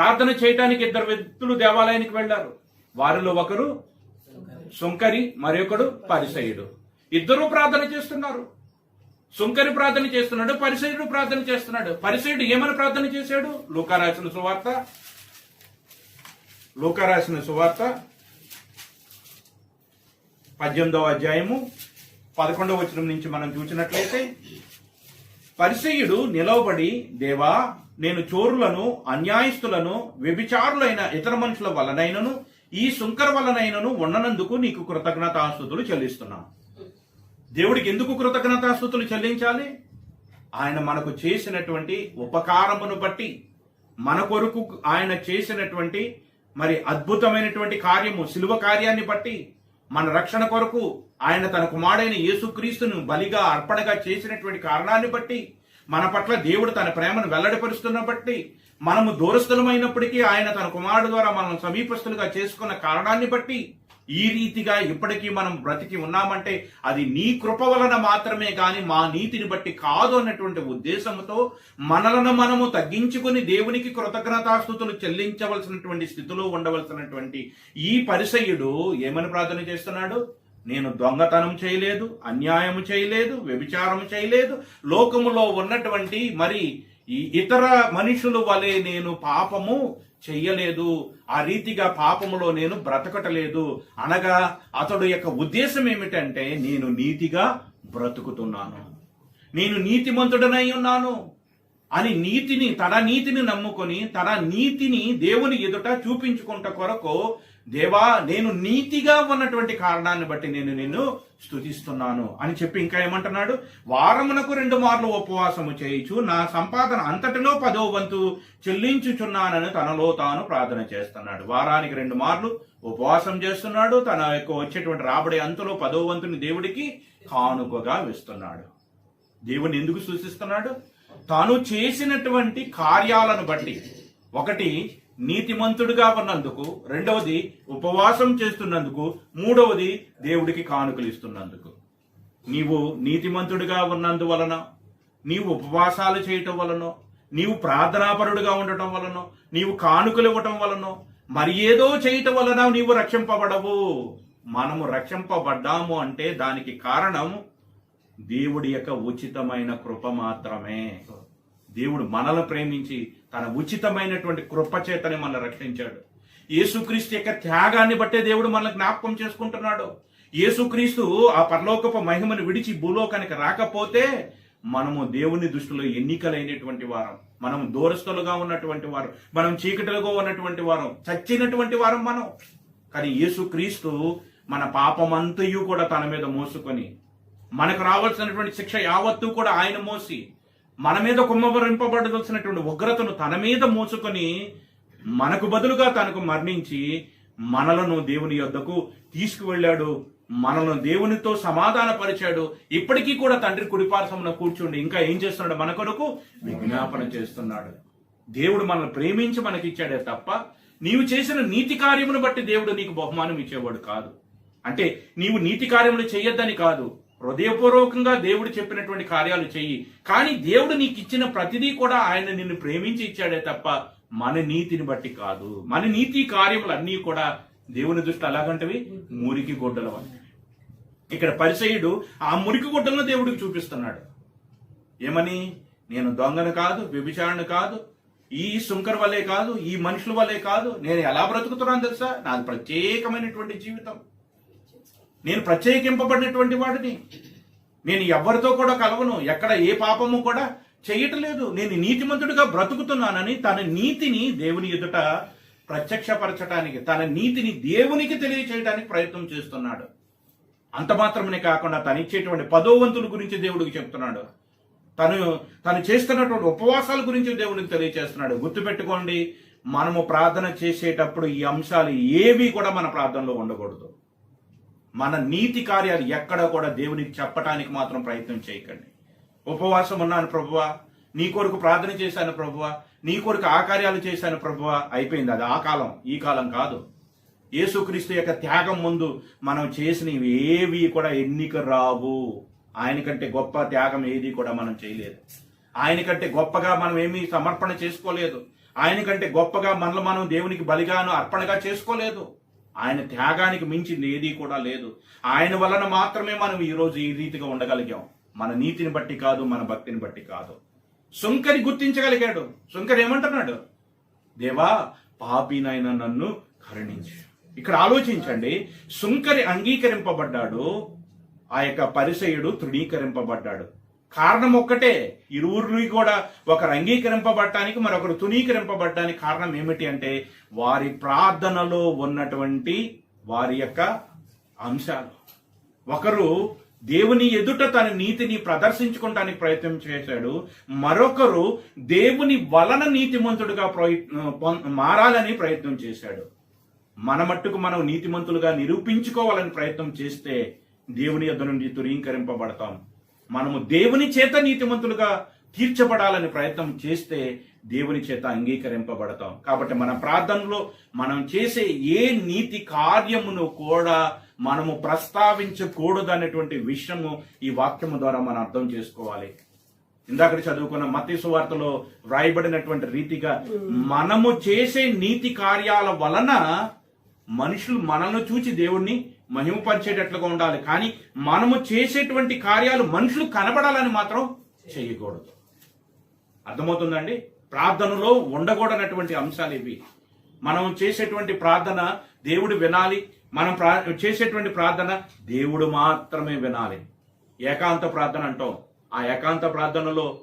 ప్రార్థన చేయటానికి ఇద్దరు వ్యక్తులు దేవాలయానికి వెళ్ళారు వారిలో ఒకరు సుంకరి మరొకడు పరిసయుడు. ఇద్దరూ ప్రార్థన చేస్తున్నారు. సుంకరి ప్రార్థన చేస్తున్నాడు పరిసయుడు ప్రార్థన చేస్తున్నాడు. పరిసయుడు ఏమని ప్రార్థన చేశాడు? లూకారాసిన సువార్త. లూకారాసిన సువార్త పద్దెనిమిదవ అధ్యాయము పదకొండవ వచనం నుంచి మనం చూసినట్లయితే పరిసయుడు నిలవబడి దేవా నేను చోరులను అన్యాయస్తులను వ్యభిచారులైన ఇతర మనుషుల వలనైనను ఈ సుంకర వలనైనను ఉండనందుకు నీకు కృతజ్ఞతాస్తుతులు చెల్లిస్తున్నాను. దేవుడికి ఎందుకు కృతజ్ఞతాస్తుతులు చెల్లించాలి? ఆయన మనకు చేసినటువంటి ఉపకారమును బట్టి మన కొరకు ఆయన చేసినటువంటి మరి అద్భుతమైనటువంటి కార్యము శిలువ కార్యాన్ని బట్టి మన రక్షణ కొరకు ఆయన తన కుమారుడైన యేసుక్రీస్తును బలిగా అర్పణగా చేసినటువంటి కారణాన్ని బట్టి మన పట్ల దేవుడు తన ప్రేమను వెల్లడిపరుస్తున్న బట్టి మనము దూరస్థులమైనప్పటికీ ఆయన తన కుమారుడు ద్వారా మనం సమీపస్తులుగా చేసుకున్న కారణాన్ని బట్టి ఈ రీతిగా ఇప్పటికీ మనం బ్రతికి ఉన్నామంటే అది నీ కృప వలన మాత్రమే కానీ మా నీతిని బట్టి కాదు అన్నటువంటి ఉద్దేశంతో మనలను మనము తగ్గించుకుని దేవునికి కృతజ్ఞతాస్థుతులు చెల్లించవలసినటువంటి స్థితిలో ఉండవలసినటువంటి ఈ పరిసయుడు ఏమని ప్రార్థన చేస్తున్నాడు? నేను దొంగతనం చేయలేదు అన్యాయము చేయలేదు వ్యభిచారం చేయలేదు. లోకములో ఉన్నటువంటి మరి ఈ ఇతర మనుషుల వలె నేను పాపము చెయ్యలేదు. ఆ రీతిగా పాపములో నేను బ్రతకటలేదు. అనగా అతడు యొక్క ఉద్దేశం ఏమిటంటే నేను నీతిగా బ్రతుకుతున్నాను. నేను నీతిమంతుడనై ఉన్నాను అని నీతిని తన నీతిని నమ్ముకొని తన నీతిని దేవుని ఎదుట చూపించుకుంట కొరకు దేవా నేను నీతిగా ఉన్నటువంటి కారణాన్ని బట్టి నేను నిన్ను స్తుతిస్తున్నాను అని చెప్పి ఇంకా ఏమంటున్నాడు? వారమునకు రెండు మార్లు ఉపవాసము చేయించు నా సంపాదన అంతటిలో పదో వంతు చెల్లించుచున్నానని తనలో తాను ప్రార్థన చేస్తున్నాడు. వారానికి రెండు మార్లు ఉపవాసం చేస్తున్నాడు తన యొక్క వచ్చేటువంటి రాబడి అంతలో పదో వంతుని దేవుడికి కానుకగా వేస్తున్నాడు. దేవుని ఎందుకు సూచిస్తున్నాడు తాను చేసినటువంటి కార్యాలను బట్టి. ఒకటి నీతిమంతుడుగా ఉన్నందుకు రెండవది ఉపవాసం చేస్తున్నందుకు మూడవది దేవుడికి కానుకలు ఇస్తున్నందుకు. నీవు నీతిమంతుడిగా ఉన్నందువలన నీవు ఉపవాసాలు చేయటం వలనో నీవు ప్రార్థనాపరుడుగా ఉండటం వలనో నీవు కానుకలు ఇవ్వటం వలనో మరి ఏదో చేయటం వలన నీవు రక్షింపబడవు. మనము రక్షింపబడ్డాము అంటే దానికి కారణం దేవుడి యొక్క ఉచితమైన కృప మాత్రమే. దేవుడు మనల్ని ప్రేమించి తన ఉచితమైనటువంటి కృపచేతని మనల్ని రక్షించాడు. యేసుక్రీస్తు యొక్క త్యాగాన్ని బట్టే దేవుడు మనల్ని జ్ఞాపకం చేసుకుంటున్నాడు. యేసుక్రీస్తు ఆ పరలోకపు మహిమను విడిచి భూలోకానికి రాకపోతే మనము దేవుని దృష్టిలో ఎన్నికలైనటువంటి వారం మనం దూరస్తులుగా ఉన్నటువంటి వారు మనం చీకటిలుగా ఉన్నటువంటి వారం చచ్చినటువంటి వారం మనం. కానీ యేసుక్రీస్తు మన పాపమంతయు కూడా తన మీద మోసుకొని మనకు రావాల్సినటువంటి శిక్ష యావత్తు కూడా ఆయన మోసి మన మీద కుమ్మరింపబడవలసినటువంటి ఉగ్రతను తన మీద మోసుకొని మనకు బదులుగా తనకు మరణించి మనలను దేవుని యొద్దకు తీసుకువెళ్ళాడు. మనలను దేవునితో సమాధానపరిచాడు. ఇప్పటికీ కూడా తండ్రి కుడిపార్శ్వమున కూర్చుండి ఇంకా ఏం చేస్తున్నాడు? మన కొరకు విజ్ఞాపన చేస్తున్నాడు. దేవుడు మనల్ని ప్రేమించి మనకిచ్చాడే తప్ప నీవు చేసిన నీతి కార్యమును బట్టి దేవుడు నీకు బహుమానం ఇచ్చేవాడు కాదు. అంటే నీవు నీతి కార్యములు చేయొద్దని కాదు. హృదయపూర్వకంగా దేవుడు చెప్పినటువంటి కార్యాలు చెయ్యి. కానీ దేవుడు నీకు ఇచ్చిన ప్రతిదీ కూడా ఆయన నిన్ను ప్రేమించి ఇచ్చాడే తప్ప మన నీతిని బట్టి కాదు. మన నీతి కార్యములు అన్నీ కూడా దేవుని దృష్టి ఎలాగంటవి మురికి గుడ్డల వంటివి ఇక్కడ పరిచయుడు ఆ మురికి గుడ్డలను దేవుడికి చూపిస్తున్నాడు. ఏమని? నేను దొంగను కాదు వ్యభిచారణ కాదు ఈ సుంకర్ వల్లే కాదు ఈ మనుషుల వల్లే కాదు నేను ఎలా బ్రతుకుతున్నాను తెలుసా? నాది ప్రత్యేకమైనటువంటి జీవితం. నేను ప్రత్యేకింపబడినటువంటి వాడిని. నేను ఎవరితో కూడా కలవను. ఎక్కడ ఏ పాపము కూడా చేయటలేదు. నేను నీతిమంతుడిగా బ్రతుకుతున్నానని తన నీతిని దేవుని ఎదుట ప్రత్యక్షపరచడానికి తన నీతిని దేవునికి తెలియచేయడానికి ప్రయత్నం చేస్తున్నాడు. అంత మాత్రమే కాకుండా తను ఇచ్చేటువంటి పదో వంతుల గురించి దేవుడికి చెప్తున్నాడు. తను తను చేస్తున్నటువంటి ఉపవాసాల గురించి దేవుడికి తెలియచేస్తున్నాడు. గుర్తుపెట్టుకోండి మనము ప్రార్థన చేసేటప్పుడు ఈ అంశాలు ఏవి కూడా మన ప్రార్థనలో ఉండకూడదు. మన నీతి కార్యాలు ఎక్కడ కూడా దేవునికి చెప్పటానికి మాత్రం ప్రయత్నం చేయకండి. ఉపవాసం ఉన్నాను ప్రభువా. నీ కొరకు ప్రార్థన చేశాను ప్రభువా. నీ కొరకు ఆ కార్యాలు చేశాను ప్రభువా. అయిపోయింది అది. ఆ కాలం ఈ కాలం కాదు. యేసుక్రీస్తు యొక్క త్యాగం ముందు మనం చేసినవి ఏవి కూడా ఎన్నిక రావు. ఆయన కంటే గొప్ప త్యాగం ఏది కూడా మనం చేయలేదు. ఆయన కంటే గొప్పగా మనం ఏమీ సమర్పణ చేసుకోలేదు. ఆయన కంటే గొప్పగా మనలో మనం దేవునికి బలిగాను అర్పణగా చేసుకోలేదు. ఆయన త్యాగానికి మించింది ఏదీ కూడా లేదు. ఆయన వలన మాత్రమే మనం ఈరోజు ఈ రీతిగా ఉండగలిగాం. మన నీతిని బట్టి కాదు మన భక్తిని బట్టి కాదు. సుంకరి గుర్తించగలిగాడు. సుంకరి ఏమంటున్నాడు? దేవా పాపినైన నన్ను కరుణించు. ఇక్కడ ఆలోచించండి. సుంకరి అంగీకరింపబడ్డాడు. ఆ యొక్క పరిసయుడు తృణీకరింపబడ్డాడు. కారణం ఒక్కటే ఇరువురిని కూడా ఒకరు అంగీకరింపబడటానికి మరొకరు తునీకరింపబడటానికి కారణం ఏమిటి అంటే వారి ప్రార్థనలో ఉన్నటువంటి వారి యొక్క అంశాలు. ఒకరు దేవుని ఎదుట తన నీతిని ప్రదర్శించుకోవడానికి ప్రయత్నం చేశాడు మరొకరు దేవుని వలన నీతిమంతుడుగా పొం- మారాలని ప్రయత్నం చేశాడు. మన మట్టుకు మనం నీతిమంతులుగా నిరూపించుకోవాలని ప్రయత్నం చేస్తే దేవుని యొద్ద నుండి తురీకరింపబడతాం మనము దేవుని చేత నీతిమంతులుగా తీర్చబడాలని ప్రయత్నం చేస్తే దేవుని చేత అంగీకరింపబడతాం. కాబట్టి మన ప్రార్థనలో మనం చేసే ఏ నీతి కార్యమును కూడా మనము ప్రస్తావించకూడదు అనేటువంటి విషయము ఈ వాక్యము ద్వారా మనం అర్థం చేసుకోవాలి. ఇందాక చదువుకున్న మతీసు వార్తలో వ్రాయబడినటువంటి రీతిగా మనము చేసే నీతి కార్యాల వలన మనుషులు మనల్ని చూచి దేవుణ్ణి మహిమపరిచేటట్లుగా ఉండాలి. కానీ మనము చేసేటువంటి కార్యాలు మనుషులు కనబడాలని మాత్రం చేయకూడదు. అర్థమవుతుందండి? ప్రార్థనలో ఉండకూడనటువంటి అంశాలు ఇవి. మనం చేసేటువంటి ప్రార్థన దేవుడు వినాలి. మనం ప్రా చేసేటువంటి ప్రార్థన దేవుడు మాత్రమే వినాలి. ఏకాంత ప్రార్థన అంటాం. ఆ ఏకాంత ప్రార్థనలో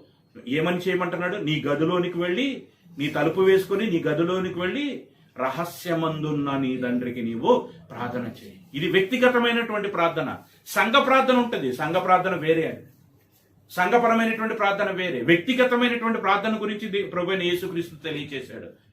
ఏమని చేయమంటున్నాడు? నీ గదిలోనికి వెళ్ళి నీ తలుపు వేసుకుని నీ గదిలోనికి వెళ్ళి రహస్యమందున్న నీ తండ్రికి నీవు ప్రార్థన చేయి. ఇది వ్యక్తిగతమైనటువంటి ప్రార్థన. సంఘ ప్రార్థన ఉంటుంది. సంఘ ప్రార్థన వేరే అది. సంఘపరమైనటువంటి ప్రార్థన వేరే. వ్యక్తిగతమైనటువంటి ప్రార్థన గురించి ప్రభు యేసుక్రీస్తు తెలియచేశాడు.